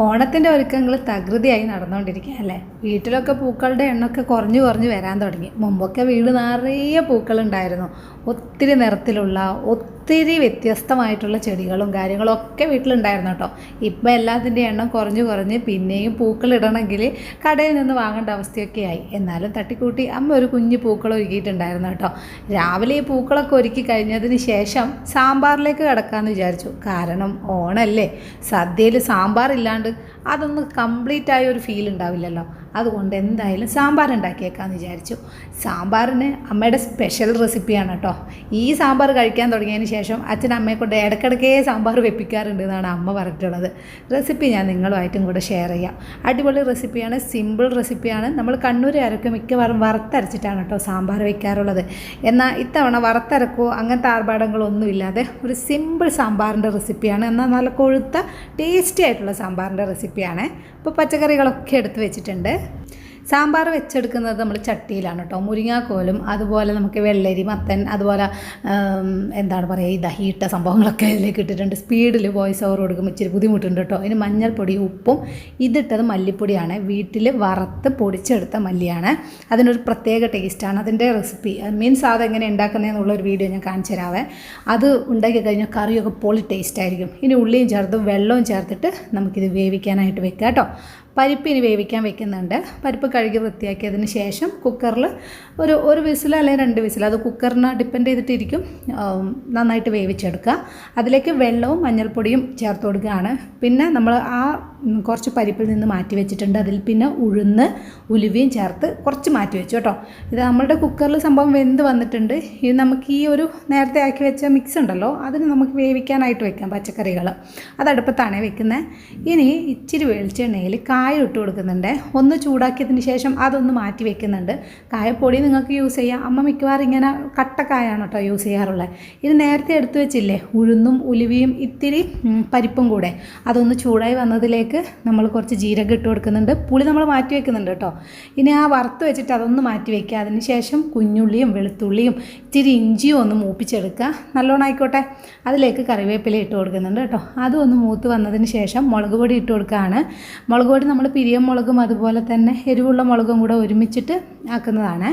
ഓണത്തിന്റെ ഒരുക്കങ്ങൾ തകൃതിയായി നടന്നുകൊണ്ടിരിക്കുക അല്ലേ? വീട്ടിലൊക്കെ പൂക്കളുടെ എണ്ണമൊക്കെ കുറഞ്ഞു കുറഞ്ഞു വരാൻ തുടങ്ങി. മുമ്പൊക്കെ വീട് നിറയെ പൂക്കളുണ്ടായിരുന്നു. ഒത്തിരി നിറത്തിലുള്ള ഒത്തിരി വ്യത്യസ്തമായിട്ടുള്ള ചെടികളും കാര്യങ്ങളും ഒക്കെ വീട്ടിലുണ്ടായിരുന്നു കേട്ടോ. ഇപ്പം എല്ലാത്തിന്റെ എണ്ണം കുറഞ്ഞു കുറഞ്ഞ് പിന്നെയും പൂക്കളിടണമെങ്കിൽ കടയിൽ നിന്ന് വാങ്ങേണ്ട അവസ്ഥയൊക്കെ ആയി. എന്നാലും തട്ടിക്കൂട്ടി അമ്മ ഒരു കുഞ്ഞു പൂക്കൾ ഒരുക്കിയിട്ടുണ്ടായിരുന്നു കേട്ടോ. രാവിലെ ഈ പൂക്കളൊക്കെ ഒരുക്കി കഴിഞ്ഞതിന് ശേഷം സാമ്പാറിലേക്ക് കിടക്കാമെന്ന് വിചാരിച്ചു. കാരണം ഓണല്ലേ സദ്യയിൽ സാമ്പാർ ഇല്ലാണ്ട് അതൊന്ന് കംപ്ലീറ്റ് ആയ ഒരു ഫീൽ ഉണ്ടാവില്ലല്ലോ. അതുകൊണ്ട് എന്തായാലും സാമ്പാർ ഉണ്ടാക്കിയേക്കാമെന്ന് വിചാരിച്ചു. സാമ്പാറിന് അമ്മയുടെ സ്പെഷ്യൽ റെസിപ്പിയാണ് കേട്ടോ ഈ സാമ്പാർ കഴിക്കാൻ തുടങ്ങിയതിന് ശേഷം അച്ഛൻ അമ്മയെ കൊണ്ട് ഇടയ്ക്കിടയ്ക്കേ സാമ്പാർ വെപ്പിക്കാറുണ്ട് എന്നാണ് അമ്മ പറഞ്ഞിട്ടുള്ളത്. റെസിപ്പി ഞാൻ നിങ്ങളുമായിട്ടും കൂടെ ഷെയർ ചെയ്യാം. അടിപൊളി റെസിപ്പിയാണ് സിമ്പിൾ റെസിപ്പിയാണ് നമ്മൾ കണ്ണൂരുകാരൊക്കെ മിക്കവാറും വറുത്തരച്ചിട്ടാണ് കേട്ടോ സാമ്പാർ വെക്കാറുള്ളത്. എന്നാൽ ഇത്തവണ വറുത്തരക്കോ അങ്ങനത്തെ ആർഭാടങ്ങളോ ഒന്നുമില്ലാതെ ഒരു സിമ്പിൾ സാമ്പാറിന്റെ റെസിപ്പിയാണ് എന്നാൽ നല്ല കൊഴുത്ത ടേസ്റ്റി ആയിട്ടുള്ള സാമ്പാറിന്റെ റെസിപ്പിയാണ് ഇപ്പോൾ പച്ചക്കറികളൊക്കെ എടുത്ത് വെച്ചിട്ടുണ്ട്. സാമ്പാർ വെച്ചെടുക്കുന്നത് നമ്മൾ ചട്ടിയിലാണ് കേട്ടോ. മുരിങ്ങാക്കോലും അതുപോലെ നമുക്ക് വെള്ളരി മത്തൻ അതുപോലെ എന്താണ് പറയുക ഇതാ ഹീട്ട സംഭവങ്ങളൊക്കെ ഇതിലേക്ക് ഇട്ടിട്ടുണ്ട്. സ്പീഡിൽ വോയിസ് ഓവർ കൊടുക്കുമ്പോൾ ഇച്ചിരി ബുദ്ധിമുട്ടുണ്ട് കേട്ടോ. അതിന് മഞ്ഞൾപ്പൊടി ഉപ്പും ഇതിട്ടത് മല്ലിപ്പൊടിയാണ്. വീട്ടിൽ വറുത്ത് പൊടിച്ചെടുത്ത മല്ലിയാണ്. അതിനൊരു പ്രത്യേക ടേസ്റ്റാണ് അതിന്റെ റെസിപ്പി മീൻസ് അതെങ്ങനെ ഉണ്ടാക്കുന്നതെന്നുള്ള ഒരു വീഡിയോ ഞാൻ കാണിച്ചു തരാവേ. അത് ഉണ്ടാക്കി കഴിഞ്ഞാൽ കറിയൊക്കെ പൊളി ടേസ്റ്റായിരിക്കും ഇനി ഉള്ളിയും ചേർത്ത് വെള്ളവും ചേർത്തിട്ട് നമുക്കിത് വേവിക്കാനായിട്ട് വെക്കാം കേട്ടോ. പരിപ്പ് ഇനി വേവിക്കാൻ വെക്കുന്നുണ്ട്. പരിപ്പ് കഴുകി വൃത്തിയാക്കിയതിന് ശേഷം കുക്കറിൽ ഒരു ഒരു വിസിൽ അല്ലെങ്കിൽ രണ്ട് വിസിൽ അത് കുക്കറിനെ ഡിപ്പെൻഡ് ചെയ്തിട്ടിരിക്കും. നന്നായിട്ട് വേവിച്ചെടുക്കുക. അതിലേക്ക് വെള്ളവും മഞ്ഞൾപ്പൊടിയും ചേർത്ത് കൊടുക്കുകയാണ്. പിന്നെ നമ്മൾ ആ കുറച്ച് പരിപ്പിൽ നിന്ന് മാറ്റി വെച്ചിട്ടുണ്ട്. അതിൽ പിന്നെ ഉഴുന്ന് ഉലുവയും ചേർത്ത് കുറച്ച് മാറ്റി വെച്ചു കേട്ടോ. ഇത് നമ്മളുടെ കുക്കറിൽ സംഭവം വെന്ത് വന്നിട്ടുണ്ട്. ഇത് നമുക്ക് ഈ ഒരു നേരത്തെ ആക്കി വെച്ച മിക്സ് ഉണ്ടല്ലോ അതിന് നമുക്ക് വേവിക്കാനായിട്ട് വെക്കാം പച്ചക്കറികൾ. അത് അടുപ്പത്താണ് വെക്കുന്നത് ഇനി ഇച്ചിരി വെളിച്ചെണ്ണയിൽ കായ ഇട്ട് കൊടുക്കുന്നുണ്ട്. ഒന്ന് ചൂടാക്കിയതിന് ശേഷം അതൊന്ന് മാറ്റി വെക്കുന്നുണ്ട്. കായപ്പൊടി നിങ്ങൾക്ക് യൂസ് ചെയ്യാം. അമ്മ മിക്കവാറും ഇങ്ങനെ കട്ടക്കായാണ് കേട്ടോ യൂസ് ചെയ്യാറുള്ളത് ഇത് നേരത്തെ എടുത്തു വെച്ചില്ലേ? ഉഴുന്നും ഉലുവയും ഇത്തിരി പരിപ്പും കൂടെ. അതൊന്ന് ചൂടായി വന്നതിലേക്ക് നമ്മൾ കുറച്ച് ജീരകം ഇട്ട് കൊടുക്കുന്നുണ്ട്. പുളി നമ്മൾ മാറ്റി വെക്കുന്നുണ്ട് കേട്ടോ. ഇനി ആ വറുത്ത് വെച്ചിട്ട് അതൊന്ന് മാറ്റി വെക്കുക. അതിന് ശേഷം കുഞ്ഞുള്ളിയും വെളുത്തുള്ളിയും ഇച്ചിരി ഇഞ്ചിയും ഒന്ന് മൂപ്പിച്ചെടുക്കുക. നല്ലോണം ആയിക്കോട്ടെ. അതിലേക്ക് കറിവേപ്പില ഇട്ട് കൊടുക്കുന്നുണ്ട് കേട്ടോ. അതും ഒന്ന് മൂത്ത് വന്നതിന് ശേഷം മുളക് പൊടി ഇട്ട് കൊടുക്കുകയാണ്. മുളക് പൊടി നമ്മൾ പിരിയം മുളകും അതുപോലെ തന്നെ എരിവുള്ള മുളകും കൂടെ ഒരുമിച്ചിട്ട് ആക്കുന്നതാണ്.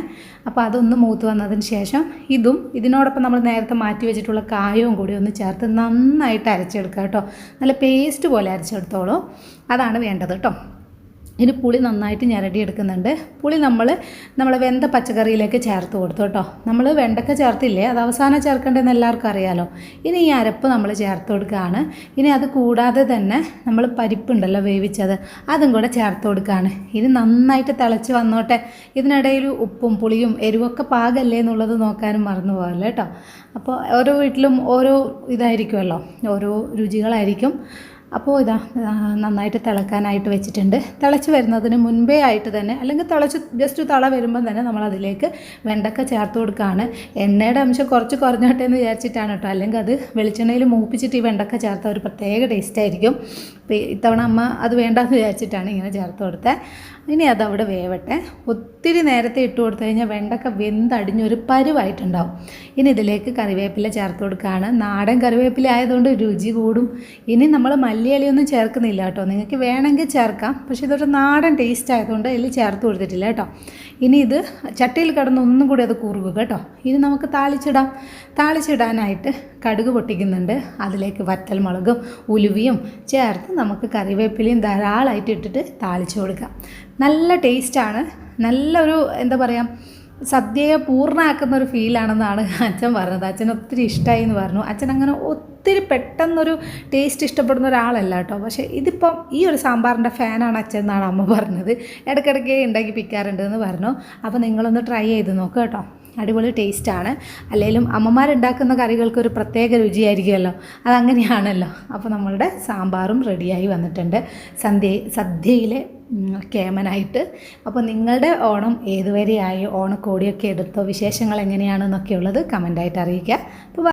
അപ്പോൾ അതൊന്ന് മൂത്ത് വന്നതിന് ശേഷം ഇതും ഇതിനോടൊപ്പം നമ്മൾ നേരത്തെ മാറ്റി വെച്ചിട്ടുള്ള കായവും കൂടി ഒന്ന് ചേർത്ത് നന്നായിട്ട് അരച്ചെടുക്കുക കേട്ടോ. നല്ല പേസ്റ്റ് പോലെ അരച്ചെടുത്തോളൂ. അതാണ് വേണ്ടത് കേട്ടോ ഇനി പുളി നന്നായിട്ട് ഞരടി എടുക്കുന്നുണ്ട്. പുളി നമ്മൾ നമ്മൾ വെന്ത പച്ചക്കറിയിലേക്ക് ചേർത്ത് കൊടുത്തു കേട്ടോ നമ്മൾ വെണ്ടക്ക ചേർത്തില്ലേ? അത് അവസാനം ചേർക്കേണ്ടതെന്ന് എല്ലാവർക്കും അറിയാലോ. ഇനി ഈ അരപ്പ് നമ്മൾ ചേർത്ത് കൊടുക്കുകയാണ് ഇനി അത് കൂടാതെ തന്നെ നമ്മൾ പരിപ്പുണ്ടല്ലോ വേവിച്ചത് അതും കൂടെ ചേർത്ത് കൊടുക്കുകയാണ് ഇത് നന്നായിട്ട് തിളച്ച് വന്നോട്ടെ. ഇതിനിടയിൽ ഉപ്പും പുളിയും എരിവൊക്കെ പാകല്ലേ എന്നുള്ളത് നോക്കാനും മറന്നു പോകല്ലേ കേട്ടോ അപ്പോൾ ഓരോ വീട്ടിലും ഓരോ ഇതായിരിക്കുമല്ലോ. ഓരോ രുചികളായിരിക്കും. അപ്പോൾ ഇതാ നന്നായിട്ട് തിളക്കാനായിട്ട് വെച്ചിട്ടുണ്ട്. തിളച്ച് വരുന്നതിന് മുൻപേ ആയിട്ട് തന്നെ അല്ലെങ്കിൽ തിളച്ച് ജസ്റ്റ് തള വരുമ്പം തന്നെ നമ്മൾ അതിലേക്ക് വെണ്ടക്ക ചേർത്ത് കൊടുക്കുകയാണ് എണ്ണയുടെ അംശം കുറച്ച് കുറഞ്ഞോട്ടെ എന്ന് വിചാരിച്ചിട്ടാണ് കേട്ടോ. അല്ലെങ്കിൽ അത് വെളിച്ചെണ്ണയിൽ മൂപ്പിച്ചിട്ട് ഈ വെണ്ടക്ക ചേർത്ത ഒരു പ്രത്യേക ടേസ്റ്റ് ആയിരിക്കും. അപ്പോൾ ഇത്തവണ അമ്മ അത് വേണ്ടെന്ന് വിചാരിച്ചിട്ടാണ് ഇങ്ങനെ ചേർത്ത് കൊടുത്തത് ഇനി അതവിടെ വേവട്ടെ. ഒത്തിരി നേരത്തെ ഇട്ട് കൊടുത്തു കഴിഞ്ഞാൽ വെണ്ടക്ക വെന്തടിഞ്ഞൊരു പരുവായിട്ടുണ്ടാവും. ഇനി ഇതിലേക്ക് കറിവേപ്പില ചേർത്ത് കൊടുക്കുകയാണ് നാടൻ കറിവേപ്പില ആയതുകൊണ്ട് രുചി കൂടും. ഇനി നമ്മൾ മല്ലിയിലയൊന്നും ചേർക്കുന്നില്ല കേട്ടോ. നിങ്ങൾക്ക് വേണമെങ്കിൽ ചേർക്കാം. പക്ഷേ ഇതൊരു നാടൻ ടേസ്റ്റ് ആയതുകൊണ്ട് ഇതിൽ ചേർത്ത് കൊടുത്തിട്ടില്ല കേട്ടോ. ഇനി ഇത് ചട്ടിയിൽ കിടന്ന് ഒന്നും കൂടി അത് കുറുകുക കേട്ടോ. ഇനി നമുക്ക് താളിച്ചിടാം. താളിച്ചിടാനായിട്ട് കടുക് പൊട്ടിക്കുന്നുണ്ട്. അതിലേക്ക് വറ്റൽ മുളകും ഉലുവിയും ചേർത്ത് നമുക്ക് കറിവേപ്പിലയും ധാരാളമായിട്ട് ഇട്ടിട്ട് താളിച്ചു കൊടുക്കാം നല്ല ടേസ്റ്റാണ്. നല്ലൊരു എന്താ പറയുക സദ്യയെ പൂർണമാക്കുന്ന ഒരു ഫീലാണെന്നാണ് അച്ഛൻ പറഞ്ഞത്. അച്ഛൻ ഒത്തിരി ഇഷ്ടമായി എന്ന് പറഞ്ഞു. അച്ഛൻ അങ്ങനെ ഒത്തിരി പെട്ടെന്നൊരു ടേസ്റ്റ് ഇഷ്ടപ്പെടുന്ന ഒരാളല്ല കേട്ടോ. പക്ഷേ ഇതിപ്പം ഈ ഒരു സാമ്പാറിന്റെ ഫാനാണ് അച്ഛൻ എന്നാണ് അമ്മ പറഞ്ഞത്. ഇടയ്ക്കിടയ്ക്ക് ഉണ്ടാക്കി പിക്കാറുണ്ട് എന്ന് പറഞ്ഞു. അപ്പോൾ നിങ്ങളൊന്ന് ട്രൈ ചെയ്ത് നോക്കുക കേട്ടോ. അടിപൊളി ടേസ്റ്റാണ്. അല്ലെങ്കിലും അമ്മമാരുണ്ടാക്കുന്ന കറികൾക്ക് ഒരു പ്രത്യേക രുചിയായിരിക്കുമല്ലോ. അതങ്ങനെയാണല്ലോ. അപ്പോൾ നമ്മളുടെ സാമ്പാറും റെഡിയായി വന്നിട്ടുണ്ട്. സന്ധ്യ സദ്യയിലെ കേമനായിട്ട്. അപ്പോൾ നിങ്ങളുടെ ഓണം ഏതുവരെയായി? ഓണക്കോടിയൊക്കെ എടുത്തോ? വിശേഷങ്ങൾ എങ്ങനെയാണെന്നൊക്കെ ഉള്ളത് കമന്റായിട്ട് അറിയിക്കുക. അപ്പോൾ